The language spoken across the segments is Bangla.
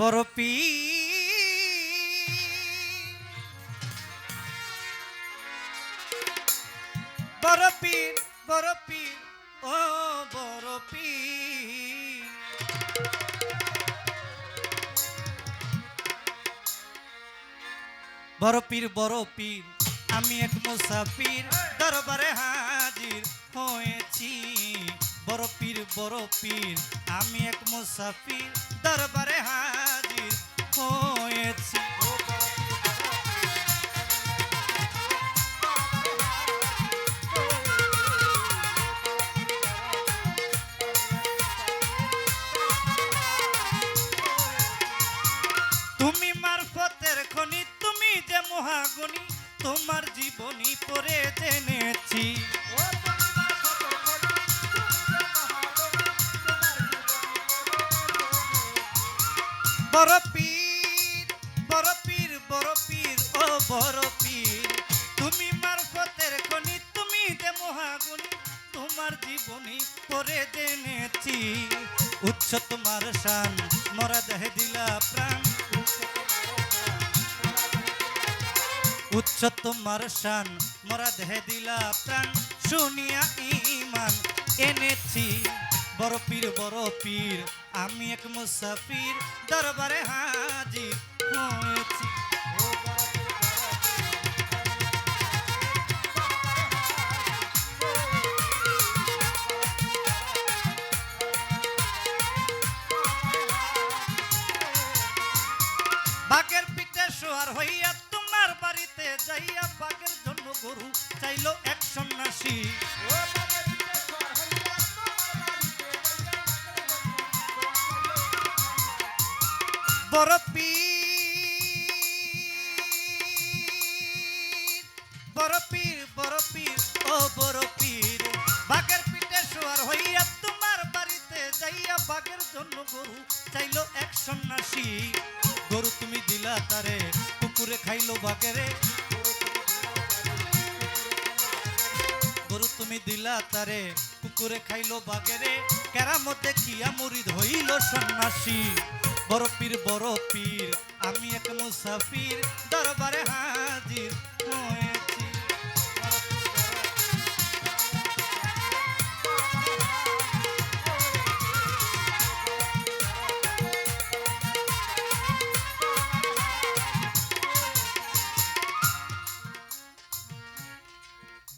বড় পি বড় পীর বড় পীর, ও আমি এক মুসাফির, দরবারে হাজির হয়েছি। বড় পীর বড় পীর, আমি এক মুসাফির, দরবারে হাজির জীবনী পড়ে জেনেছি। উচ্চ তোমার শান, মরা দেহে দিলা প্রাণ। উচ্চ তোমার শান, মরা দেহে দিলা প্রাণ। শুনিয়া ইমান এনেছি। বড় পীর বড় পীর, আমি এক মুসাফির। দরবারে হাজির হয়েছি। বাঘের পিঠে সোয়ার হইয়া তোমার বাড়িতে যাইয়া বাঘের জন্য গরু চাইলো এক সন্ন্যাসী। বড় পীর বড় পীর বড় পীর ও বড় পীর। বাঘের পিঠে সোয়ার হইয়া তোমার বাড়িতে যাইয়া বাঘের জন্য গরু চাইলো এক সন্ন্যাসী। গরু তুমি দিলা তারে কুকুরে খাইলো বাগেরে গরু তুমি দিলা তারে কুকুরে খাইলো বাগেরে কেরামত দেখিয়া মুরিদ হইল সন্ন্যাসী। বড় পীর বড় পীর, আমি এক মুসাফির, দরবারে হাজির।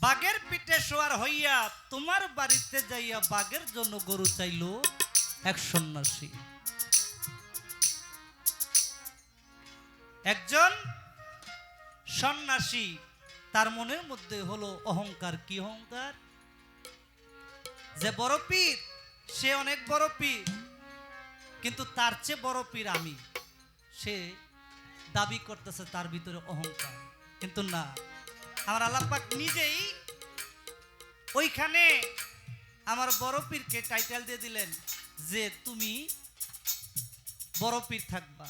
বাঘের পিঠে শোয়ার হইয়া তোমার বাড়িতে যাইয়া বাঘের জন্য গরু চাইলো এক সন্ন্যাসী। একজন সন্ন্যাসী, তার মনের মধ্যে হলো অহংকার। কি অহংকার? যে বড় পীর, সে অনেক বড় পীর, কিন্তু তার চেয়ে বড় পীর আমি। সে দাবি করতেছে তার ভিতরে অহংকার, কিন্তু না। আমার আল্লাপাক নিজেই ওইখানে আমার বড় পীরকে টাইটেল দিয়ে দিলেন যে তুমি বড় পীর থাকবা।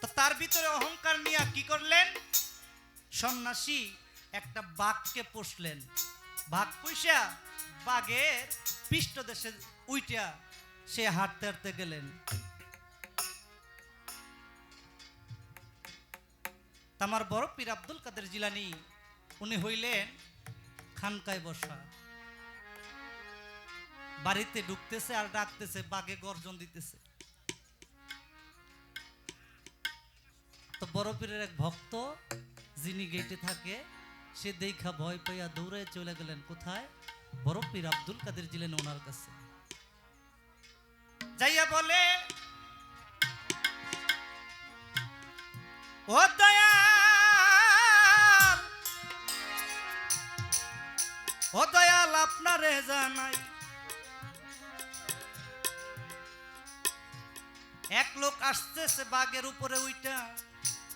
তো তার ভিতরে অহংকার নিয়ে কি করলেন? সন্ন্যাসী একটা বাঘকে পোষলেন। বাঘ পুষা বাঘের পৃষ্ঠদেশে উইটা সে হাঁটতে হাঁটতে গেলেন। আমার বড় পীর আব্দুল কাদের জিলানি, উনি হইলেন খানকায় বসা। বাড়িতে ঢুকতেছে আর ডাকতেছে, বাঘে গর্জন দিতেছে। তো বড় পীরের এক ভক্ত, যিনি গেটে থাকে, সে দেখা ভয় পাইয়া দৌড়ে চলে গেলেন কোথায়? বড় পীর আব্দুল কাদের জিলেন ওনার কাছে। যাইয়া বলে, ও দয়াল ও দয়াল, আপনারে জানাই। এক লোক আসতেছে বাঘের উপরে উইটা।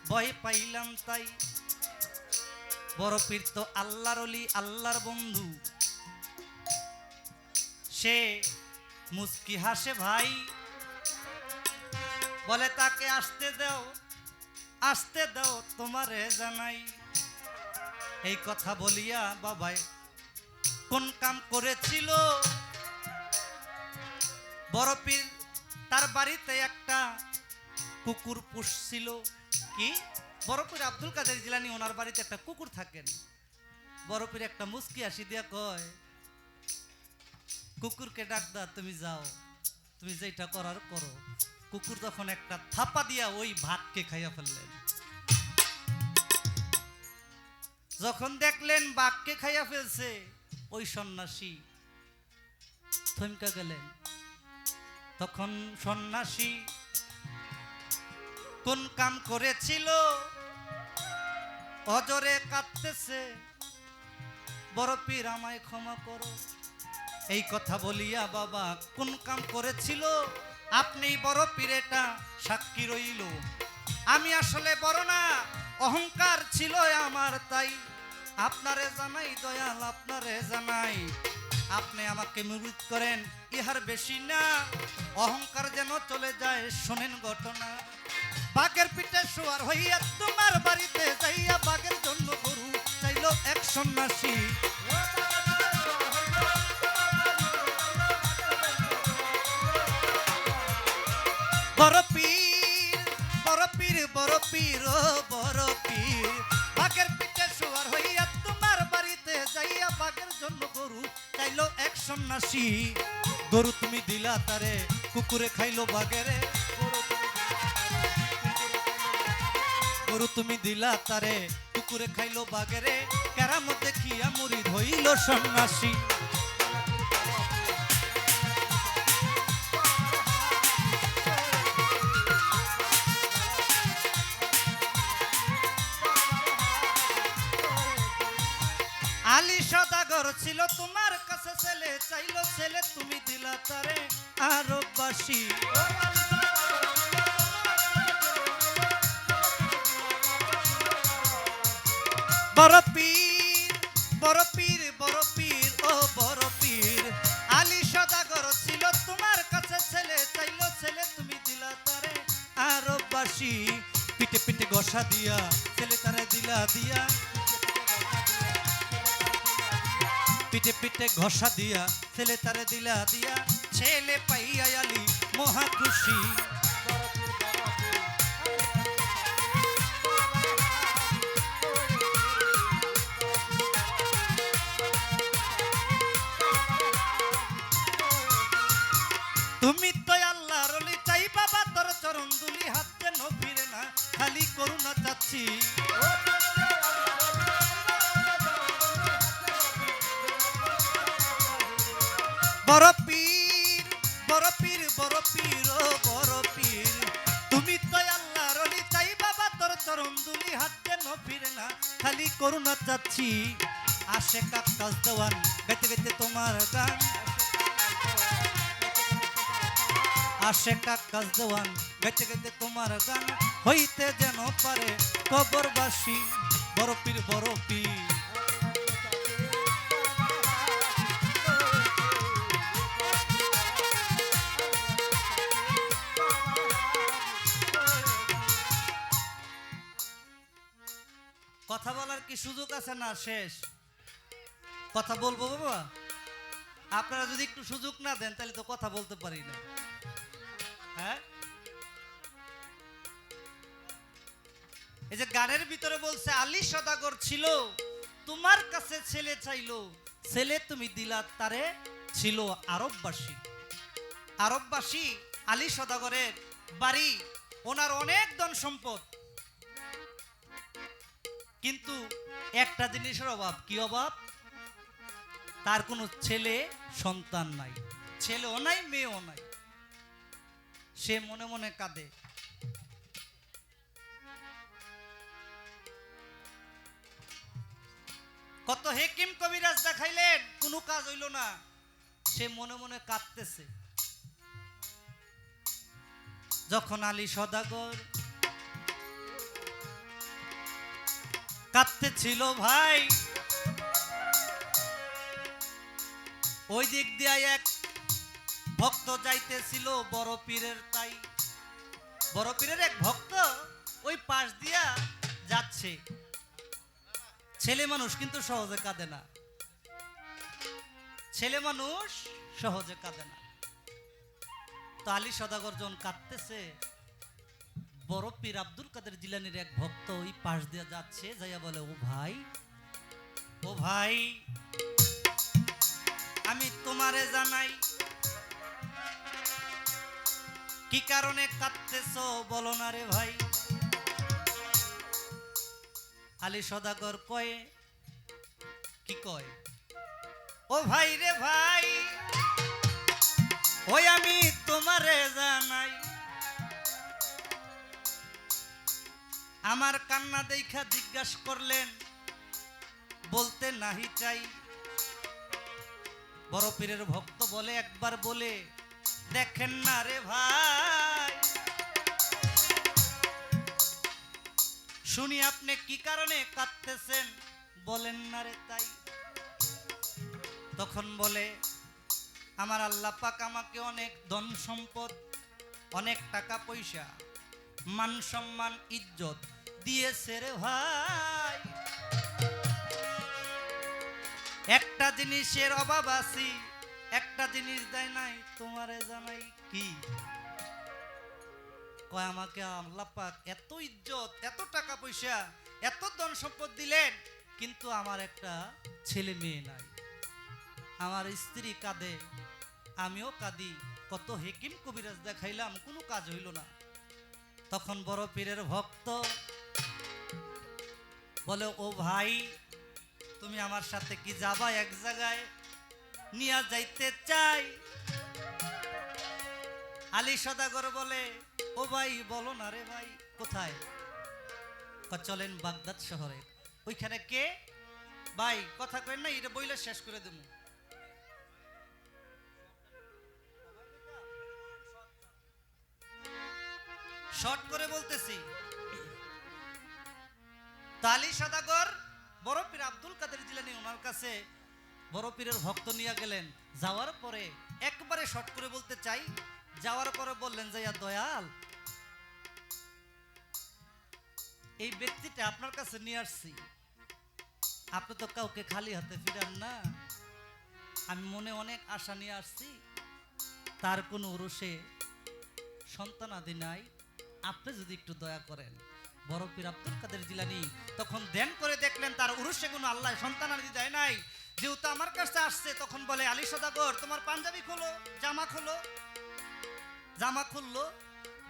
ভয় পাইলাম তাই। বড় পীর তো আল্লাহর অলি, আল্লাহর বন্ধু। সে মুস্কি হাসে, ভাই, বলে তাকে আসতে দাও আসতে দাও, তোমারে জানাই। এই কথা বলিয়া বাবাই কোন কাম করেছিল? বড় পীর তার বাড়িতে একটা কুকুর পুষছিল। কি? বরফির আব্দুল কাদের জিলানি, ওনার বাড়িতে একটা কুকুর থাকেন। বরফির একটা মুস্কি আসি দিয়া কয়, কুকুরকে ডাক দা তুমি যাও। তুমি যেটা করার করো। কুকুর তখন একটা থাপা দিয়া ওই ভাতকে খাইয়া ফেললেন। যখন দেখলেন বাঘকে খাইয়া ফেলছে ওই সন্ন্যাসী থমকা গেলেন। তখন সন্ন্যাসী, কোন কাম করেছিল? অজরে কাঁদতেছে। বড় পীর আমায় ক্ষমা করো। এই কথা বলিয়া বাবা, কোন কাম করেছিল? আপনি বড় পীরেটা সাক্ষী রইল। আমি আসলে বড় না, অহংকার ছিল আমার তাই। আপনারে জানাই, দয়াল আপনারে জানাই। আপনি আমাকে মুরিদ করেন, ইহার বেশি না। অহংকার যেন চলে যায়, শোনেন ঘটনা। বাঘের পিঠে শোয়ার হইয়া তোমার বাড়িতে যাইয়া বাঘের জন্য গরু চাইল এক সন্ন্যাসী। বড় সন্ন্যাসী গরু তুমি দিলা তারে, কুকুরে খাইলো বাগেরে। গরু তুমি দিলা তারে, কুকুরে খাইলো বাগেরে। কেরাম দেখিয়া মুড়ি ধইল সন্ন্যাসী। সদাগর ছিল তোমার কাছে ছেলে, চাইলো ছেলে তুমি দিলা তারে আরও বাসি বড় পীর বড় পীর বড় পীর, ও বড় পীর। আলী সদাগর ছিল তোমার কাছে ছেলে, চাইলো ছেলে তুমি দিলা তারে আরও বাসি পিটে পিটে ঘষা দিয়া, ছেলে তারে দিলা দিয়া। পিঠে পিঠে ঘষা দিয়া ছেলে তারে দিলা দিয়া ছেলে পাইয়া মহা খুশি বড় পীর বড় পীর বড় পীর বড় পীর তুমি তো আল্লাহর অলি চাই বাবা তোর চরণ দুলি হাত ফিরে না। খালি করুণা চাচ্ছি আসে কাকাস দেওয়ান গাইতে গাইতে তোমার গান। আসে কাকাস দেওয়ান গাইতে গাইতে তোমার গান। হইতে যেন পারে কবরবাসী বড় পীর কি সুযোগ আছে না? শেষ। কথা বলব বাবা? আপনারা যদি একটু সুযোগ না দেন, তাহলে তো কথা বলতে পারি না। হ্যাঁ? এই যে গানের ভিতরে বলছে, আলী সদাগর ছিল, তোমার কাছে ছেলে চাইলো, ছেলে তুমি দিলা তারে ছিল আরববাসী। আরববাসী আলী সদাগরের বাড়ি, ওনার অনেক ধন সম্পদ। কিন্তু একটা জিনিসের অভাব। কি অভাব? তার কোনো ছেলে, সন্তান নাই। ছেলেও নাই, মেয়েও নাই। সে মনে মনে কাঁদে। কত হেকিম কবিরাজ দেখাইলেন, কোনো কাজ হইল না। সে মনে মনে কাঁদতেছে। যখন আলী সদাগর কাঁদতে ছিল ভাই। ওই দিক দিয়ে এক ভক্ত যাইতেছিল, বড় পীরের তাই। বড় পীরের এক ভক্ত ওই পাশ দিয়া যাচ্ছে। ছেলে মানুষ কিন্তু সহজে কাঁদে না। ছেলে মানুষ সহজে কাঁদে না। তো আলী সদাগর যখন কাঁদতেছে। বড় পীর আব্দুল কাদের জিলানির এক ভক্ত ওই পাশ দিয়ে যাচ্ছে, যাইয়া বলে, ও ভাই ও ভাই, আমি তোমারে জানাই, কি কারণে কাঁদতেছ বলো না রে ভাই? আলী সদাগর কয়ে, কি কয়? ও ভাই রে ভাই, ওই আমি তোমারে জানাই। আমার কান্না দেখা জিজ্ঞাসা করলেন, বলতে নাহি চাই। বড় পীরের ভক্ত বলে, একবার বলে, দেখেন না রে ভাই। শুনি আপনি কি কারণে কাঁদতেছেন, বলেন না রে তাই। তখন বলে, আমার আল্লাহ পাক আমাকে অনেক ধন সম্পদ, অনেক টাকা পয়সা, মান সম্মান, ইজ্জত দিয়েছে রে ভাই। একটা জিনিসের অভাব আছি, একটা জিনিস দেয় নাই, তোমারে জানাই কি? কয়, আমাকে আল্লাহ পাক এত ইজ্জত, এত টাকা পয়সা, এত ধন সম্পদ দিলেন, কিন্তু আমার একটা ছেলে মেয়ে নাই। আমার স্ত্রী কাঁদে, আমিও কাঁদি, কত হেকিম কবিরাজ দেখাইলাম, কোনো কাজ হইল না। তখন বড় পীরের ভক্ত বলে, ও ভাই, তুমি আমার সাথে কি যাবা এক জায়গায়? নিয়ে যাইতে চাই। আলী সদাগর বলে, ও ভাই, বলো না রে ভাই, কোথায়? চলেন বাগদাদ শহরে। ওইখানে কে? ভাই, কথা কেন না, এটা বইলে শেষ করে দেবো শর্ট করে বলতেছি তালি সদাগর, বড় পীর আব্দুল কাদের জিলানি ওনার কাছে বড় পীরের ভক্ত নিয়ে গেলেন। যাওয়ার পরে একবারে শর্ট করে বলতে চাই, যাওয়ার পরে বললেন যে দয়াল, এই ব্যক্তিটা আপনার কাছে নিয়ে আসছি। আপনি তো কাউকে খালি হাতে ফিরান না। আমি মনে অনেক আশা নিয়ে আসছি। তার কোনো উরুষে সন্তানাদি নাই। আপনি যদি একটু দয়া করেন। বড় পীর আব্দুল কাদের জিলানি। তখন ধ্যান করে দেখলেন তার উরুষে কোনো আল্লাহ সন্তান সন্তানাদি দেয় নাই। যেহেতু আমার কাছে আসছে, তখন বলে, আলী সদাগর, তোমার পাঞ্জাবি খোলো, জামা খোলো। জামা খুললো।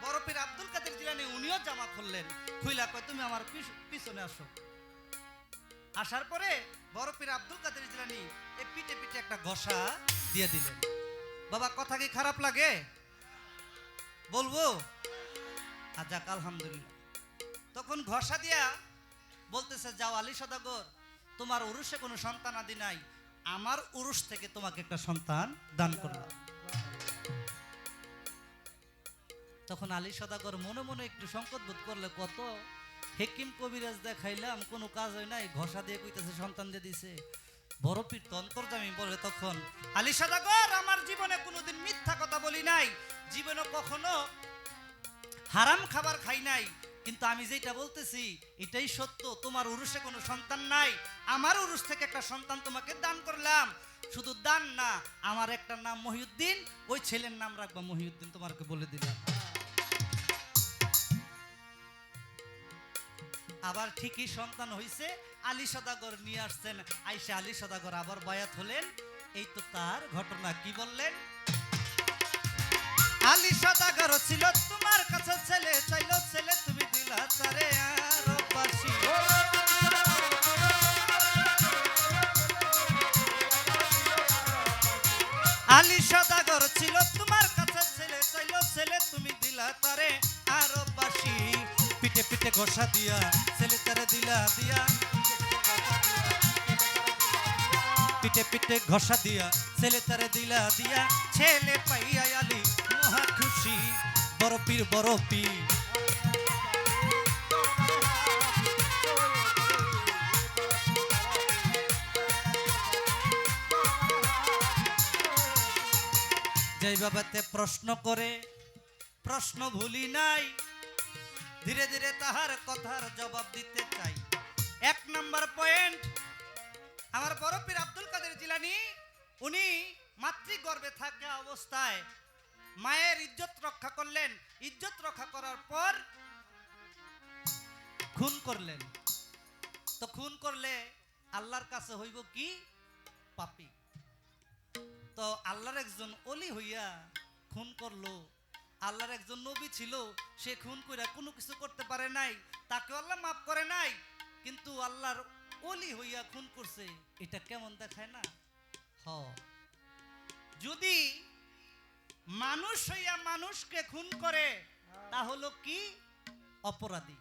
বড় পীর আব্দুল কাদের জিলানি, উনিও জামা খুললেন। খুইলা কয়, তুমি আমার পিছ- পিছনে আসো। আসার পরে বড় পীর আব্দুল কাদের জিলানি এই পিঠে পিঠে একটা ঘষা দিয়ে দিলেন। বাবা, কথা কি খারাপ লাগে? বলব। আর যাক আলহামদুলিল্লাহ। তখন ঘষা দিয়া বলতেছে, যাও আলী সদাগর, তোমার উরুষে কোনো সন্তান আদি নাই। আমার উরুষ থেকে তোমাকে একটা সন্তান দান করলাম। তখন আলী সদাগর মনে মনে একটু সংকট বোধ করলে, কত হেকিম কবিরাজ দেখাইলাম, কোনো কাজ হয় নাই। ঘষা দিয়ে কইতেছে, সন্তান দিয়ে দিছে। বড় পীর তন্তরজামি বলে তখন, আলী সদাগর, আমার জীবনে কোনোদিন মিথ্যা কথা বলি নাই। জীবনে কখনো হারাম খাবার খাই নাই। কিন্তু আমি যেটা বলতেছি, এটাই সত্য। তোমার উরুষে কোনো সন্তান নাই। আমার উরুষ থেকে একটা সন্তান তোমাকে দান করলাম। শুধু দান না, আমার একটা নাম মহিউদ্দিন, ওই ছেলের নাম রাখবা মহিউদ্দিন তোমাকে বলে দিলাম। আবার ঠিকই সন্তান হইছে, আলী সদাগর নিয়ে আসছেন। আইসা আলী সদাগর আবার বায়াত হলেন। এই তো তার ঘটনা, কি বললেন? আলী সদাগর ছিল, তোমার কাছে ছেলে চাইলো ছেলে, তুমি দিলা তারে আরও ছেলে তুমি দিলা তারে আরও পিঠে পিঠে ঘষা দিয়া, ছেলে তারে দিলা দিয়া। পিঠে পিঠে ঘষা দিয়া, ছেলে তারে দিলা দিয়া। ছেলে পাইয়া আলী পীর বড় যেই বাবাতে প্রশ্ন করে, প্রশ্ন ভুলি নাই, ধীরে ধীরে তাহার কথার জবাব দিতে চাই। এক নাম্বার পয়েন্ট, আমার বড় পীর আব্দুল কাদের জিলানি, উনি মাতৃগর্ভে থাকা অবস্থায় মায়ের ইজ্জত রক্ষা করলেন। ইজ্জত রক্ষা করার পর খুন করলেন। তো খুন করলে আল্লাহর কাছে হইব কি? পাপি। তো আল্লাহর একজন অলি হইয়া খুন করল। আল্লাহর একজন নবী ছিল, সে খুন কইরা কোনো কিছু করতে পারে নাই তাকে আল্লাহ মাফ করে নাই, কিন্তু আল্লাহর অলি হইয়া খুন করছে। এটা কেমন দেখায় না? হ। যদি মানুষ হইয়া মানুষকে খুন করে, তা হলো কি? অপরাধী।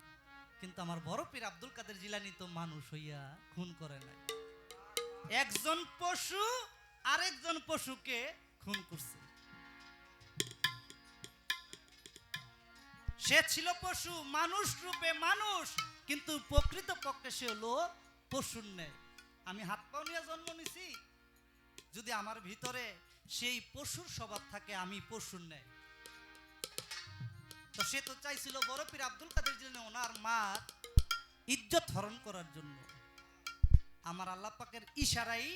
কিন্তু আমার বড় পীর আব্দুল কাদের জিলানি তো মানুষ হইয়া খুন করে নাই। একজন পশু আরেকজন পশুকে খুন করছে। সে ছিল পশু, মানুষ রূপে মানুষ, কিন্তু প্রকৃত পক্ষে সে হলো পশুর ন্যায়। আমি হাত পাও নিয়ে জন্ম নিছি। যদি আমার ভিতরে সেই পশুর স্বভাব থাকে, আমি পশুর ন্যায়। তো সে তো চাইছিল বড় পীর আব্দুল কাদের জিলানি ওনার মার ইজ্জত হরণ করার জন্য। আমার আল্লাহ পাকের ইশারাই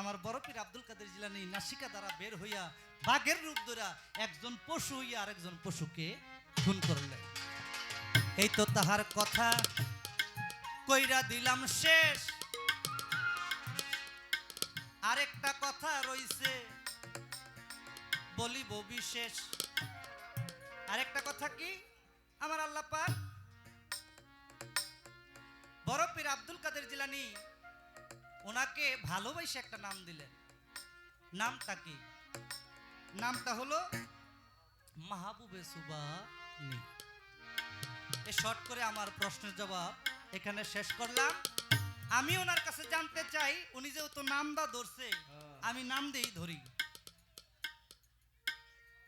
আমার বড় পীর আব্দুল কাদের জিলানি নাসিকা দ্বারা বের হইয়া বাঘের রূপ ধরা একজন পশু হইয়া আরেকজন পশুকে খুন করলেন। এই তো তাহার কথা কইরা দিলাম শেষ। আরেকটা কথা রইছে বলিব বিশেষ। আরেকটা কথা কি? আমার আল্লাহ পাক বড় পীর আব্দুল কাদের জিলানি ওনাকে ভালোবাসে একটা নাম দিলেন। নামটা কি? নামটা হলো মাহবুবে সুবানি। এ শর্ট করে আমার প্রশ্নের জবাব এখানে শেষ করলাম। আমি ওনার কাছে জানতে চাই উনি যেহেতু নামটা ধরছে আমি নাম দেই ধরি।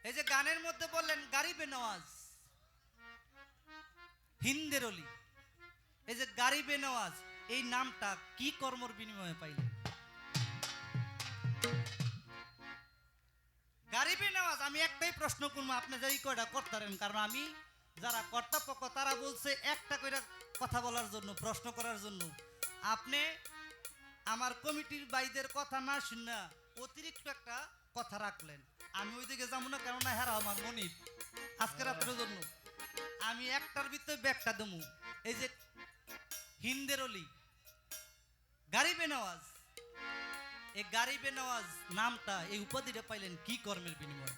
এই যে গানের মধ্যে বললেন, গারিবে নওয়াজ, হিন্দের অলি। এই যে গারিবে নওয়াজ, এই নামটা কি কর্মর বিনিময়ে পাইলেন? গারিবি নেওয়াজ, আমি একটাই প্রশ্ন করব, আপনি যাই কয়টা করতারেন? কারণ আমি যারা কর্তাপক্ষ, তারা বলছে একটা করে কথা বলার জন্য, প্রশ্ন করার জন্য। আপনি আমার কমিটির বাইদের কথা না শুনে অতিরিক্ত একটা কথা রাখলেন। আমি ওইদিকে যাব না, কেননা হেরা আমার মনির আজকে রাত্রের জন্য। আমি একটার ভিতরে ব্যাগটা দেবো। এই যে হিন্দের অলি, গারিবে নওয়াজ। এই গারিবে নওয়াজ নামটা, এই উপাধিটা পাইলেন কি কর্মের বিনিময়ে?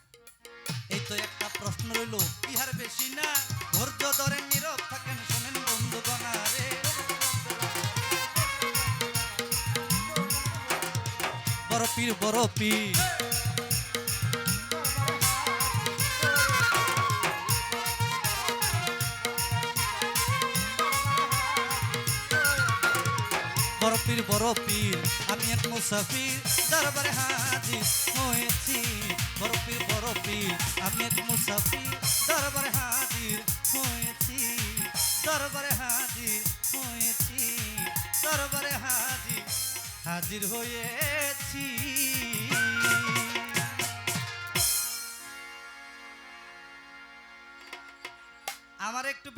এই তো একটা প্রশ্ন রইল, ইহার বেশি না, ধৈর্য ধরেন নীরব থাকেন শোনেন বন্ধু রে বড় পীর বড় পীর। পীর বড় পীর, আমি এক মুসাফির, দরবারে হাজির হয়েছি। বড় পীর বড় পীর, আমি এক মুসাফির, দরবারে হাজির হয়েছি। দরবারে হাজির হয়েছি, দরবারে হাজির হাজির হয়েছি। আমার একটু